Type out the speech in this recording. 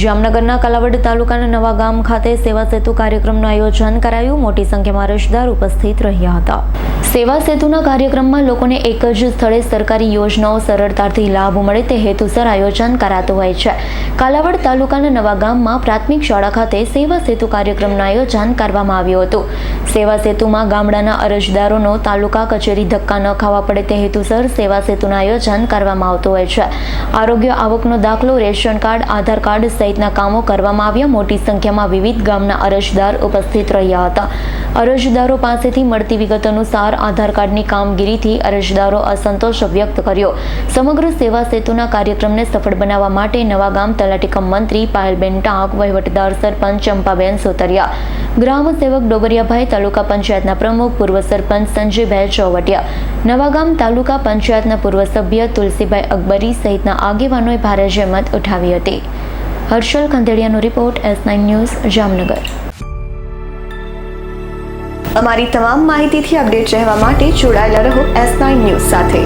જામનગરના કલાવડ તાલુકાના નવા ગામ ખાતે સેવા સેતુ કાર્યક્રમનું આયોજન કરાયું. મોટી સંખ્યામાં અરજદાર ઉપસ્થિત રહ્યા હતા. સેવા સેતુના કાર્યક્રમમાં લોકોને એક જ સ્થળે સરકારી યોજનાઓ સરળતાથી લાભ મળે તે હેતુસર આયોજન કરાતું હોય છે. કાલાવડ તાલુકાના નવા ગામમાં પ્રાથમિક શાળા ખાતે સેવા સેતુ કાર્યક્રમનું આયોજન કરવામાં આવ્યું હતું. સેવા સેતુમાં ગામડાના અરજદારોનો તાલુકા કચેરી ધક્કા ન ખાવા પડે તે હેતુસર સેવા સેતુનું આયોજન કરવામાં આવતું હોય છે. આરોગ્ય આવકનો દાખલો, રેશન કાર્ડ, આધાર કાર્ડ સહિતના કામો કરવામાં આવ્યા. મોટી સંખ્યામાં વિવિધ ગામના અરજદાર ઉપસ્થિત રહ્યા હતા. અરજદારો પાસેથી મળતી વિગત અનુસાર આધાર કાર્ડની કામગીરીથી અરજદારો અસંતોષ વ્યક્ત કર્યો. સમગ્ર સેવા સેતુના કાર્યક્રમને સફળ બનાવવા માટે નવા ગામ તલાટી કમ મંત્રી પાયલબેન ટાંક, વહીવટદાર સરપંચ ચંપાબેન સોતરિયા ગ્રામ સેવક ડોબરિયાભાઈ, તાલુકા પંચાયતના પ્રમુખ પૂર્વ સરપંચ સંજયભાઈ ચોવટિયા, નવાગામ તાલુકા પંચાયતના પૂર્વ સભ્ય તુલસીભાઈ અકબરી સહિતના આગેવાનોએ ભારે જહેમત ઉઠાવી હતી. Harshal ખંદેડિયાનો report S nine news, Jamnagar. અમારી તમામ માહિતીથી અપડેટ રહેવા માટે જોડાયેલા રહો એસ નાઇન ન્યૂઝ સાથે.